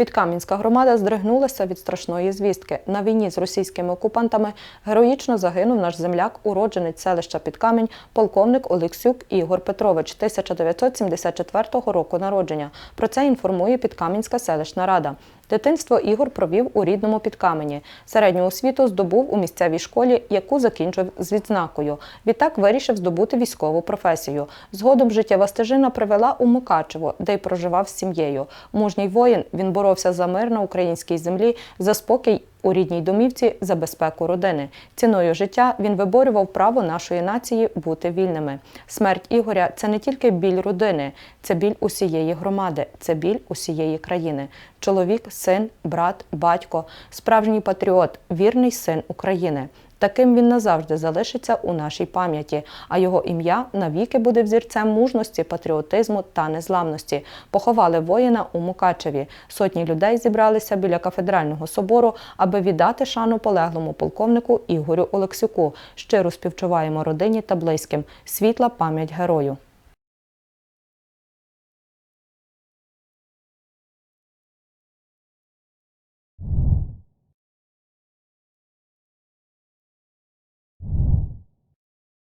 Підкам'янська громада здригнулася від страшної звістки. На війні з російськими окупантами героїчно загинув наш земляк, уродженець селища Підкамінь, полковник Олексюк Ігор Петрович, 1974 року народження. Про це інформує Підкам'янська селищна рада. Дитинство Ігор провів у рідному Підкамені. Середню освіту здобув у місцевій школі, яку закінчив з відзнакою. Відтак вирішив здобути військову професію. Згодом життєва стежина привела у Мукачево, де й проживав з сім'єю. Мужній воїн він боровся за мир на українській землі, за спокій у рідній домівці, за безпеку родини. Ціною життя він виборював право нашої нації бути вільними. Смерть Ігоря це не тільки біль родини, це біль усієї громади, це біль усієї країни. Чоловік, син, брат, батько, справжній патріот, вірний син України. Таким він назавжди залишиться у нашій пам'яті, а його ім'я навіки буде взірцем мужності, патріотизму та незламності. Поховали воїна у Мукачеві. Сотні людей зібралися біля кафедрального собору, аби віддати шану полеглому полковнику Ігорю Олексюку. Щиро співчуваємо родині та близьким. Світла пам'ять герою.